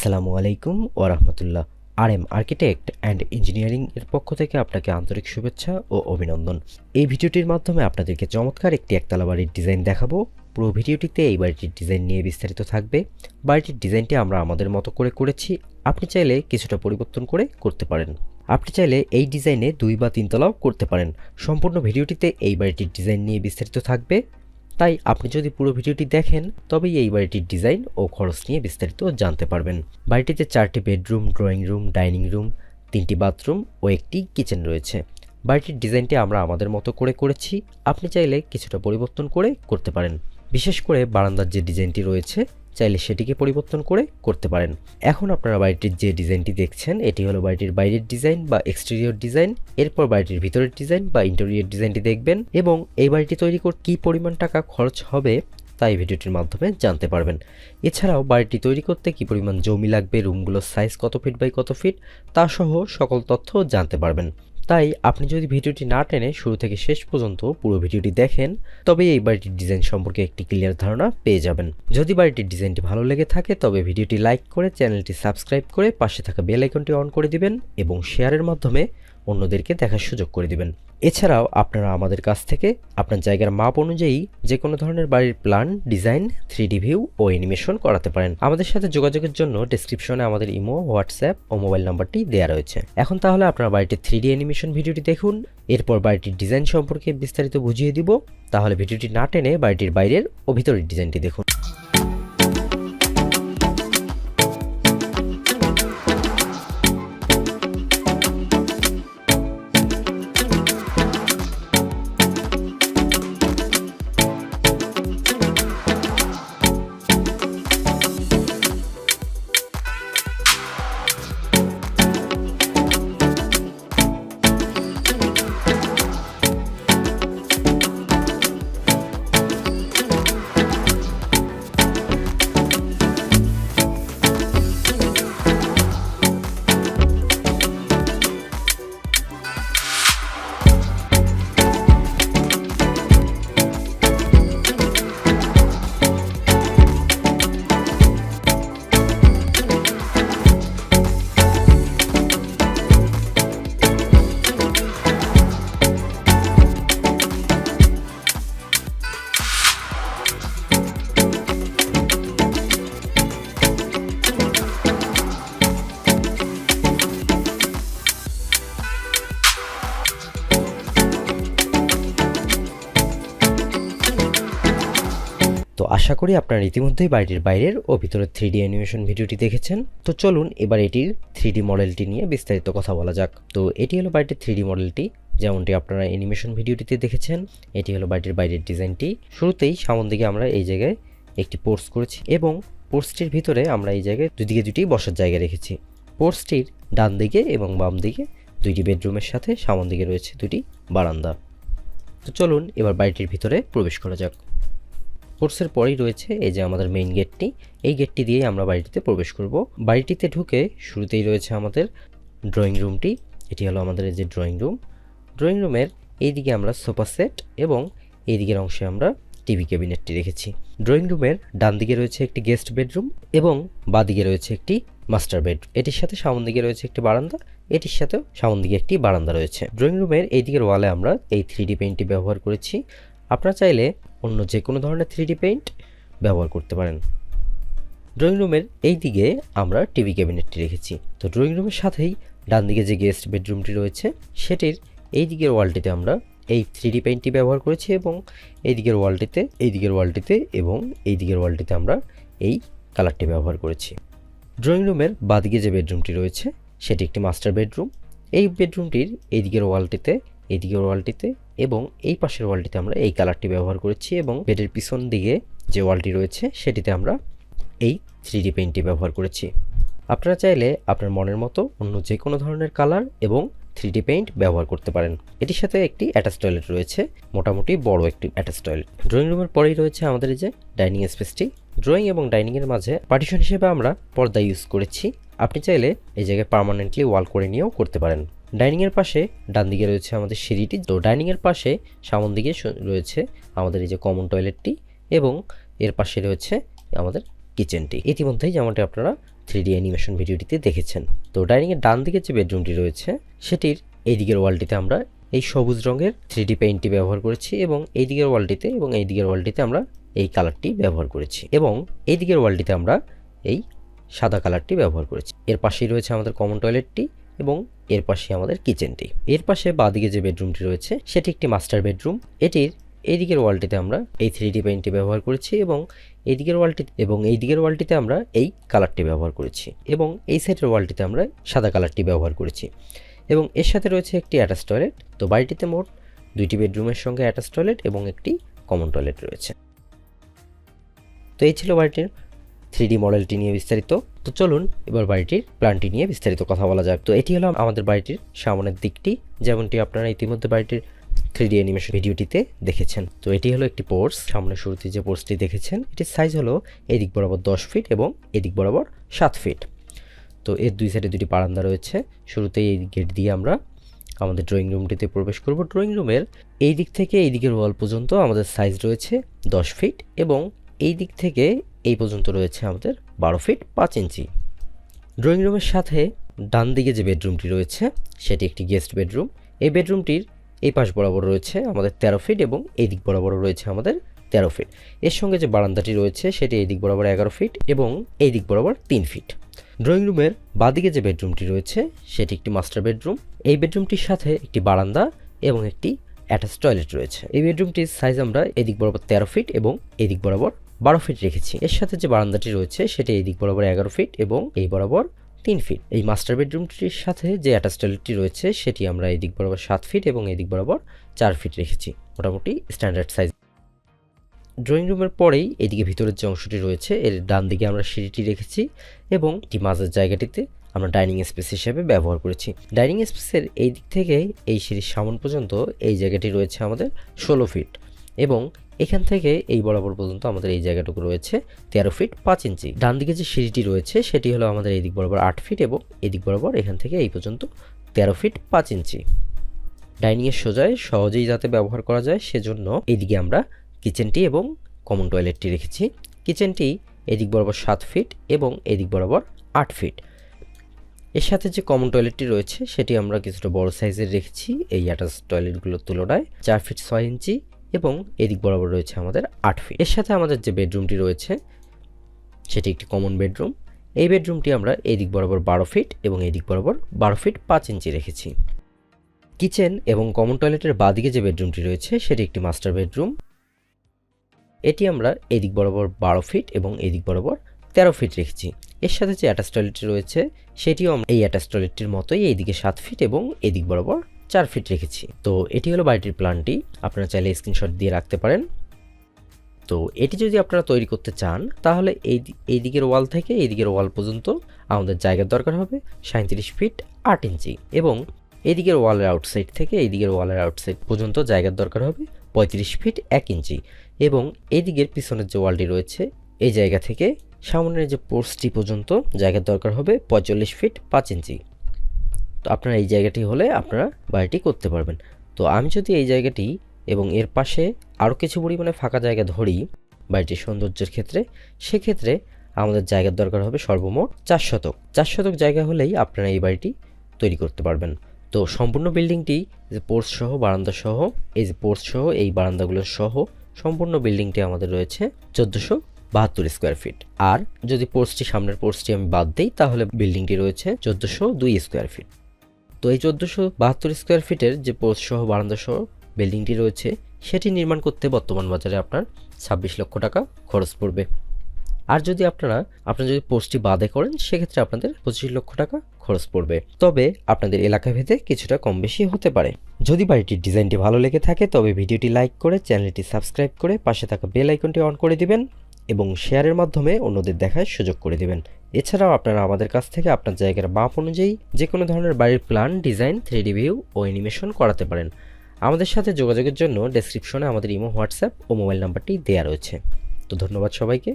আসসালামু আলাইকুম ওরহমতুল্লাহ R M architect and engineering এর পক্ষ থেকে আপনাকে আন্তরিক শুভেচ্ছা ও অভিনন্দন। এই ভিডিওটির মাধ্যমে আপনাদেরকে চমৎকার একটি একতলা বাড়ির ডিজাইন দেখাবো। পুরো ভিডিওটিতে এই বাড়িটির ডিজাইন নিয়ে বিস্তারিত থাকবে। বাড়িটির ডিজাইনটি আমরা আমাদের মতো করে করেছি। আপনি চাইলে কিছুটা পরিবর্তন করে করতে পারেন। আপনি চাইলে এই ডিজাইনে দুই বা তিনতলাও করতে পারেন। সম্পূর্ণ ভিডিওটিতে এই বাড়িটির ডিজাইন নিয়ে বিস্তারিত থাকবে। তাই আপনি যদি পুরো ভিডিওটি দেখেন, তবেই এই বাড়িটির ডিজাইন ও খরচ নিয়ে বিস্তারিত জানতে পারবেন। বাড়িটিতে চারটি bedroom, drawing room, dining room, তিনটি বাথরুম ও একটি কিচেন রয়েছে। বাড়িটির ডিজাইনটি আমরা আমাদের মতো করে করেছি, আপনি চাইলে কিছুটা পরিবর্তন করে করতে পারেন। বিশেষ করে বারান্দার যে ডিজাইনটি রয়েছে চাইলে সেটিকে পরিবর্তন করে করতে পারেন। এখন আপনারা বাড়িটির যে ডিজাইনটি দেখছেন, এটি হলো বাড়িটির বাইরের ডিজাইন বা এক্সটেরিয়র ডিজাইন। এরপর বাড়িটির ভিতরের ডিজাইন বা ইন্টেরিয়র ডিজাইনটি দেখবেন এবং এই বাড়িটি তৈরি করতে কী পরিমাণ টাকা খরচ হবে তাই ভিডিওটির মাধ্যমে জানতে পারবেন। এছাড়াও বাড়িটি তৈরি করতে কী পরিমাণ জমি লাগবে, রুমগুলোর সাইজ কত ফিট বাই কত ফিট তা সহ সকল তথ্য জানতে পারবেন। তাই আপনি যদি ভিডিওটি না টেনে শুরু থেকে শেষ পর্যন্ত পুরো ভিডিওটি দেখেন, তবে এই বাড়িটির ডিজাইন সম্পর্কে একটি ক্লিয়ার ধারণা পেয়ে যাবেন। যদি বাড়িটির ডিজাইনটি ভালো লেগে থাকে, তবে ভিডিওটি লাইক করে চ্যানেলটি সাবস্ক্রাইব করে পাশে থাকা বেল আইকনটি অন করে দিবেন এবং শেয়ারের মাধ্যমে অন্যদেরকে দেখার সুযোগ করে দিবেন। এছাড়াও আপনারা আমাদের কাছ থেকে আপনার জায়গার মাপ অনুযায়ী যে কোনো ধরনের বাড়ির প্ল্যান, ডিজাইন থ্রি ভিউ ও অ্যানিমেশন করাতে পারেন। আমাদের সাথে যোগাযোগের জন্য ডিসক্রিপশনে আমাদের ইমো, হোয়াটসঅ্যাপ ও মোবাইল নাম্বারটি দেওয়া রয়েছে। এখন তাহলে আপনারা বাড়িটির থ্রি ডি অ্যানিমেশন ভিডিওটি দেখুন, এরপর বাড়িটির ডিজাইন সম্পর্কে বিস্তারিত বুঝিয়ে দিব। তাহলে ভিডিওটি না টেনে বাড়িটির বাইরের ও ভিতরের ডিজাইনটি দেখুন। আশা করি আপনারা ইতিমধ্যেই বাড়িটির বাইরের ও ভিতরের থ্রি ডি অ্যানিমেশন ভিডিওটি দেখেছেন। তো চলুন এবার এটির থ্রি ডি মডেলটি নিয়ে বিস্তারিত কথা বলা যাক। তো এটি হলো বাড়িটির থ্রি ডি মডেলটি যেমনটি আপনারা অ্যানিমেশন ভিডিওটিতে দেখেছেন। এটি হলো বাড়িটির বাইরের ডিজাইনটি শুরুতেই সামন দিকে আমরা এই জায়গায় একটি পোর্স করেছি এবং পোর্সটির ভিতরে আমরা এই জায়গায় দুদিকে দুটি বসার জায়গা রেখেছি। পোর্সটির ডান দিকে এবং বাম দিকে দুইটি বেডরুমের সাথে সামন দিকে রয়েছে দুটি বারান্দা। তো চলুন এবার বাড়িটির ভিতরে প্রবেশ করা যাক। কোর্সের পরেই রয়েছে এই যে আমাদের মেইন গেটটি এই গেটটি দিয়েই আমরা বাড়িটিতে প্রবেশ করব। বাড়িটিতে ঢুকে শুরুতেই রয়েছে আমাদের ড্রয়িং রুমটি এটি হলো আমাদের এই যে ড্রয়িং রুম ড্রয়িং রুমের এইদিকে আমরা সোফা সেট এবং এই দিকের অংশে আমরা টিভি ক্যাবিনেটটি রেখেছি। ড্রয়িং রুমের ডান দিকে রয়েছে একটি গেস্ট বেডরুম এবং বাঁ দিকে রয়েছে একটি মাস্টার বেড এটির সাথে সামন দিকে রয়েছে একটি বারান্দা, এটির সাথেও সামন দিকে একটি বারান্দা রয়েছে। ড্রয়িং রুমের এই দিকের ওয়ালে আমরা এই থ্রি ডি পেইন্টটি ব্যবহার করেছি। আপনারা চাইলে অন্য যে কোনো ধরনের থ্রি পেইন্ট ব্যবহার করতে পারেন। ড্রয়িং রুমের এই দিকে আমরা টিভি ক্যাবিনেটটি রেখেছি। তো ড্রয়িং রুমের সাথেই ডান দিকে যে গেস্ট বেডরুমটি রয়েছে, সেটির এই দিকের ওয়ালটিতে আমরা এই থ্রি পেইন্টটি ব্যবহার করেছি এবং এই দিকের ওয়ালটিতে, এই দিকের ওয়ালটিতে এবং এই দিকের ওয়ালটিতে আমরা এই কালারটি ব্যবহার করেছি। ড্রয়িং রুমের বাদিকে যে বেডরুমটি রয়েছে, সেটি একটি মাস্টার বেডরুম। এই বেডরুমটির এই দিকের ওয়ালটিতে, এই দিকের ওয়ালটিতে এবং এই পাশের ওয়ালটিতে আমরা এই কালারটি ব্যবহার করেছি এবং বেডের পিছন দিকে যে ওয়ালটি রয়েছে সেটিতে আমরা এই থ্রি ডি পেইন্টটি ব্যবহার করেছি। আপনারা চাইলে আপনার মনের মতো অন্য যে কোনো ধরনের কালার এবং থ্রি ডি পেইন্ট ব্যবহার করতে পারেন। এটির সাথে একটি অ্যাটাচ টয়লেট রয়েছে, মোটামুটি বড় একটি অ্যাটাচ টয়লেট। ড্রয়িং রুমের পরেই রয়েছে আমাদের এই যে ডাইনিং স্পেসটি। ড্রয়িং এবং ডাইনিংয়ের মাঝে পার্টিশন হিসেবে আমরা পর্দা ইউজ করেছি। আপনি চাইলে এই জায়গায় পার্মানেন্টলি ওয়াল করে নিয়েও করতে পারেন। ডাইনিংয়ের পাশে ডান দিকে রয়েছে আমাদের সিঁড়িটি। তো ডাইনিংয়ের পাশে সামন দিকে রয়েছে আমাদের এই যে কমন টয়লেটটি এবং এর পাশে রয়েছে আমাদের কিচেনটি ইতিমধ্যেই যেমনটি আপনারা থ্রি ডি অ্যানিমেশন ভিডিওটিতে দেখেছেন। তো ডাইনিংয়ের ডান দিকে যে বেডরুমটি রয়েছে, সেটির এই দিকের ওয়ালটিতে আমরা এই সবুজ রঙের থ্রি ডি পেইন্টটি ব্যবহার করেছি এবং এই দিকের ওয়ালটিতে এবং এই দিকের ওয়ালটিতে আমরা এই কালারটি ব্যবহার করেছি এবং এই দিকের ওয়ালটিতে আমরা এই সাদা কালারটি ব্যবহার করেছি। এর পাশেই রয়েছে আমাদের কমন টয়লেটটি এবং এর পাশে আমাদের কিচেনটি। এর পাশে বাঁদিকে যে বেডরুমটি রয়েছে, সেটি একটি মাস্টার বেডরুম। এটির এই দিকের ওয়ালটিতে আমরা এই থ্রি ডি পেইন্টটি ব্যবহার করেছি এবং এই দিকের ওয়ালটি, এবং এই দিকের ওয়ালটিতে আমরা এই কালারটি ব্যবহার করেছি এবং এই সাইডের ওয়ালটিতে আমরা সাদা কালারটি ব্যবহার করেছি। এবং এর সাথে রয়েছে একটি অ্যাটাচ টয়লেট। তো বাড়িটিতে মোট দুইটি বেডরুমের সঙ্গে অ্যাটাচ টয়লেট এবং একটি কমন টয়লেট রয়েছে। তো এই ছিল বাড়িটির থ্রি মডেলটি নিয়ে বিস্তারিত। তো চলুন, এবার বাড়িটির প্ল্যানটি নিয়ে বিস্তারিত কথা বলা যাক। তো এটি হলো আমাদের বাড়িটির সামনের দিকটি, যেমনটি আপনারা ইতিমধ্যে বাড়িটির থ্রি ডি অ্যানিমেশন ভিডিওটিতে দেখেছেন। তো এটি হলো একটি পোর্স, সামনে শুরুতে যে পোর্সটি দেখেছেন, এটির সাইজ হলো এদিক বরাবর দশ ফিট এবং এদিক বরাবর সাত ফিট তো এর দুই সাইডে দুটি বারান্দা রয়েছে, শুরুতেই এই গেট দিয়ে আমরা আমাদের ড্রয়িং রুমটিতে প্রবেশ করব। ড্রয়িং রুমের এই দিক থেকে এই দিকের ওয়াল পর্যন্ত আমাদের সাইজ রয়েছে দশ ফিট এবং এই দিক থেকে এই পর্যন্ত রয়েছে আমাদের বারো ফিট পাঁচ ইঞ্চি। ড্রয়িং রুমের সাথে ডান দিকে যে বেডরুমটি রয়েছে, সেটি একটি গেস্ট বেডরুম এই বেডরুমটির এই পাশ বরাবর রয়েছে আমাদের তেরো ফিট এবং এই দিক বরাবর রয়েছে আমাদের তেরো ফিট। এর সঙ্গে যে বারান্দাটি রয়েছে, সেটি এই দিক বরাবর এগারো ফিট এবং এই দিক বরাবর তিন ফিট। ড্রয়িং রুমের বাদিকে যে বেডরুমটি রয়েছে, সেটি একটি মাস্টার বেডরুম এই বেডরুমটির সাথে একটি বারান্দা এবং একটি অ্যাটাচ টয়লেট রয়েছে। এই বেডরুমটির সাইজ আমরা এদিক বরাবর তেরো ফিট এবং এদিক বরাবর বারো ফিট রেখেছি। এর সাথে যে বারান্দাটি রয়েছে, সেটি এই দিক বরাবর এগারো ফিট এবং এই বরাবর তিন ফিট এই মাস্টার বেডরুমটির সাথে যে অ্যাটাচ টয়লেটটি রয়েছে, সেটি আমরা এই দিক বরাবর সাত ফিট এবং এই দিক বরাবর চার ফিট রেখেছি। মোটামুটি স্ট্যান্ডার্ড সাইজ ড্রয়িং রুমের পরেই এদিকে ভিতরের যে অংশটি রয়েছে, এর ডান দিকে আমরা সিঁড়িটি রেখেছি এবং এটি মাঝের জায়গাটিতে আমরা ডাইনিং স্পেস হিসেবে ব্যবহার করেছি। ডাইনিং স্পেসের এই দিক থেকে এই সিঁড়ির সামন পর্যন্ত এই জায়গাটি রয়েছে আমাদের ষোলো ফিট এবং এখান থেকে এই বরাবর পর্যন্ত আমাদের এই জায়গাটুকু রয়েছে তেরো ফিট পাঁচ ইঞ্চি ডান দিকে যে সিঁড়িটি রয়েছে, সেটি হলো আমাদের এই দিক বরাবর আট ফিট এবং এদিক বরাবর এখান থেকে এই পর্যন্ত তেরো ফিট পাঁচ ইঞ্চি ডাইনিংয়ের সোজায় সহজেই যাতে ব্যবহার করা যায়, সেজন্য এদিকে আমরা কিচেনটি এবং কমন টয়লেটটি রেখেছি। কিচেনটি এদিক বরাবর সাত ফিট এবং এদিক বরাবর আট ফিট এর সাথে যে কমন টয়লেটটি রয়েছে, সেটি আমরা কিছুটা বড় সাইজের রেখেছি। এই অ্যাটাচ টয়লেটগুলোর তুলনায় চার ফিট ছয় ইঞ্চি এবং এদিক বরাবর রয়েছে আমাদের আট ফিট এর সাথে আমাদের যে বেডরুমটি রয়েছে, সেটি একটি কমন বেডরুম এই বেডরুমটি আমরা এদিক বরাবর বারো ফিট এবং এদিক বরাবর বারো ফিট পাঁচ ইঞ্চি রেখেছি। কিচেন এবং কমন টয়লেটের বাদিকে যে বেডরুমটি রয়েছে, সেটি একটি মাস্টার বেডরুম এটি আমরা এদিক বরাবর বারো ফিট এবং এদিক বরাবর তেরো ফিট রেখেছি। এর সাথে যে অ্যাটাচ টয়লেটটি রয়েছে, সেটিও এই অ্যাটাচ টয়লেটটির মতোই এইদিকে সাত ফিট এবং এদিক বরাবর চার ফিট রেখেছি। তো এটি হলো বাড়িটির প্ল্যানটি। আপনারা চাইলে স্ক্রিনশট দিয়ে রাখতে পারেন। তো এটি যদি আপনারা তৈরি করতে চান, তাহলে এই এই দিকের ওয়াল থেকে এই দিকের ওয়াল পর্যন্ত আমাদের জায়গার দরকার হবে সাঁত্রিশ ফিট আট ইঞ্চি এবং এদিকের ওয়ালের আউটসাইড থেকে এই দিকের ওয়ালের আউটসাইড পর্যন্ত জায়গার দরকার হবে পঁয়ত্রিশ ফিট এক ইঞ্চি এবং এদিকের পিছনের যে ওয়ালটি রয়েছে, এই জায়গা থেকে সামনের যে পোর্সটি পর্যন্ত জায়গার দরকার হবে পঁয়তাল্লিশ ফিট পাঁচ ইঞ্চি। তো আপনার এই জায়গাটি হলে আপনারা বাড়িটি করতে পারবেন। তো আমি যদি এই জায়গাটি এবং এর পাশে আরও কিছু পরিমাণে ফাঁকা জায়গা ধরি বাড়িটির সৌন্দর্যের ক্ষেত্রে, সেক্ষেত্রে আমাদের জায়গার দরকার হবে সর্বমোট চার শতক। চার শতক জায়গা হলেই আপনারা এই বাড়িটি তৈরি করতে পারবেন। তো সম্পূর্ণ বিল্ডিংটি যে পোর্স সহ, বারান্দা সহ, এই যে পোর্স সহ, এই বারান্দাগুলো সহ সম্পূর্ণ বিল্ডিংটি আমাদের রয়েছে চোদ্দোশো বাহাত্তর স্কোয়ার ফিট। আর যদি পোর্সটি সামনের পোর্সটি আমি বাদ দিই, তাহলে বিল্ডিংটি রয়েছে চোদ্দোশো দুই স্কোয়ার ফিট। তো এই চোদ্দোশো বাহাত্তর স্কোয়ার ফিটের যে পোর্স সহ বারান্দা সহ বিল্ডিংটি রয়েছে, সেটি নির্মাণ করতে বর্তমান বাজারে আপনার ছাব্বিশ লক্ষ টাকা খরচ পড়বে। আর যদি আপনারা আপনারা যদি পোস্টটি বাদে করেন, সেক্ষেত্রে আপনাদের পঁচিশ লক্ষ টাকা খরচ পড়বে। তবে আপনাদের এলাকা ভেদে কিছুটা কম বেশি হতে পারে। যদি বাড়িটির ডিজাইনটি ভালো লেগে থাকে, তবে ভিডিওটি লাইক করে চ্যানেলটি সাবস্ক্রাইব করে পাশে থাকা বেল আইকনটি অন করে দিবেন। এবং শেয়ারের মাধ্যমে অন্যদের দেখার সুযোগ করে দেবেন। এছাড়াও আপনারা আমাদের কাছ থেকে আপনার জায়গার মাপ অনুযায়ী যে কোনো ধরনের বাড়ির প্ল্যান, ডিজাইন থ্রি ভিউ ও অ্যানিমেশন করাতে পারেন। আমাদের সাথে যোগাযোগের জন্য ডেসক্রিপশনে আমাদের ইমো, হোয়াটসঅ্যাপ ও মোবাইল নাম্বারটি দেওয়া রয়েছে। তো ধন্যবাদ সবাইকে।